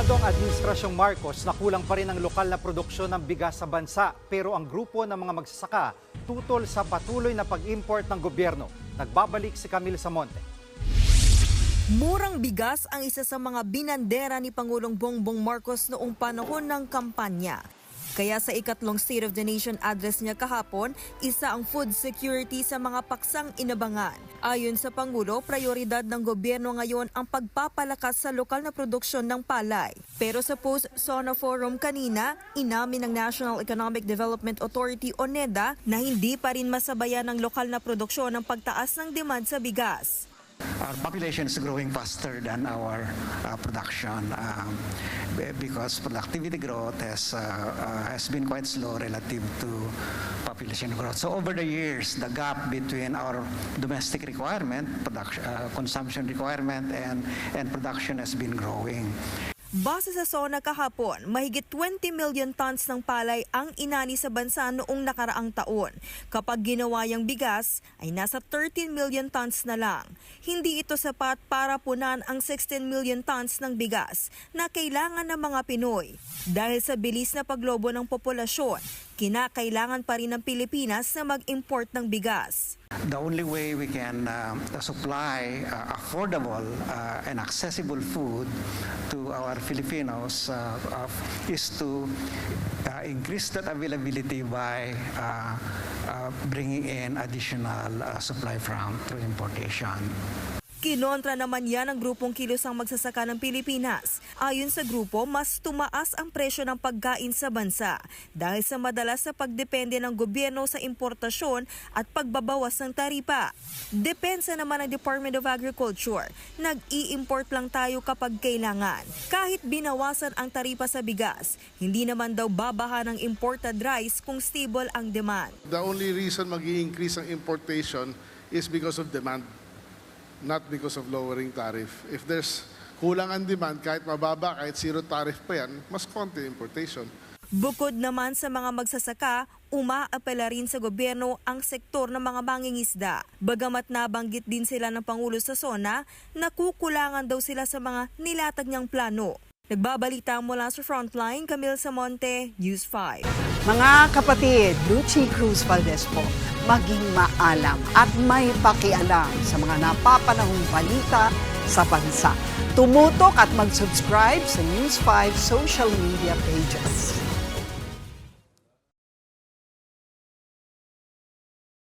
Aminado ang Administrasyong Marcos na kulang pa rin ang lokal na produksyon ng bigas sa bansa pero ang grupo ng mga magsasaka tutol sa patuloy na pag-import ng gobyerno. Nagbabalik si Camille Samonte. Murang bigas ang isa sa mga binandera ni Pangulong Bongbong Marcos noong panahon ng kampanya. Kaya sa ikatlong State of the Nation address niya kahapon, isa ang food security sa mga paksang inabangan. Ayon sa Pangulo, prioridad ng gobyerno ngayon ang pagpapalakas sa lokal na produksyon ng palay. Pero sa post-SONA Forum kanina, inamin ng National Economic Development Authority o NEDA na hindi pa rin masabayan ng lokal na produksyon ang pagtaas ng demand sa bigas. Our population is growing faster than our uh, production um, because productivity growth has, uh, uh, has been quite slow relative to population growth. So over the years, the gap between our domestic requirement, production, uh, consumption requirement, and, and production has been growing. Base sa SONA kahapon, mahigit 20 million tons ng palay ang inani sa bansa noong nakaraang taon. Kapag ginawa yung bigas, ay nasa 13 million tons na lang. Hindi ito sapat para punan ang 16 million tons ng bigas na kailangan ng mga Pinoy. Dahil sa bilis na paglobo ng populasyon, kinakailangan pa rin ng Pilipinas na mag-import ng bigas. The only way we can uh, supply uh, affordable uh, and accessible food to our Filipinos uh, uh, is to uh, increase that availability by uh, uh, bringing in additional uh, supply from through importation. Kinontra naman yan ang grupong kilos ang magsasaka ng Pilipinas. Ayon sa grupo, mas tumaas ang presyo ng pagkain sa bansa dahil sa madalas sa pagdepende ng gobyerno sa importasyon at pagbabawas ng taripa. Depensa naman ng Department of Agriculture, nag-i-import lang tayo kapag kailangan. Kahit binawasan ang taripa sa bigas, hindi naman daw babaha ng imported rice kung stable ang demand. The only reason mag increase ang importation is because of demand, not because of lowering tariff. If there's kulang ang demand, kahit mababa, kahit zero tariff pa yan, mas konti importation. Bukod naman sa mga magsasaka, umaapela rin sa gobyerno ang sektor ng mga mangingisda. Bagamat nabanggit din sila ng Pangulo sa SONA, nakukulangan daw sila sa mga nilatag niyang plano. Nagbabalita mula sa Frontline, Camille Samonte, News 5. Mga kapatid, Lucy Cruz Valdez po, maging maalam at may pakialam sa mga napapanahong balita sa bansa. Tumutok at mag-subscribe sa News 5 social media pages.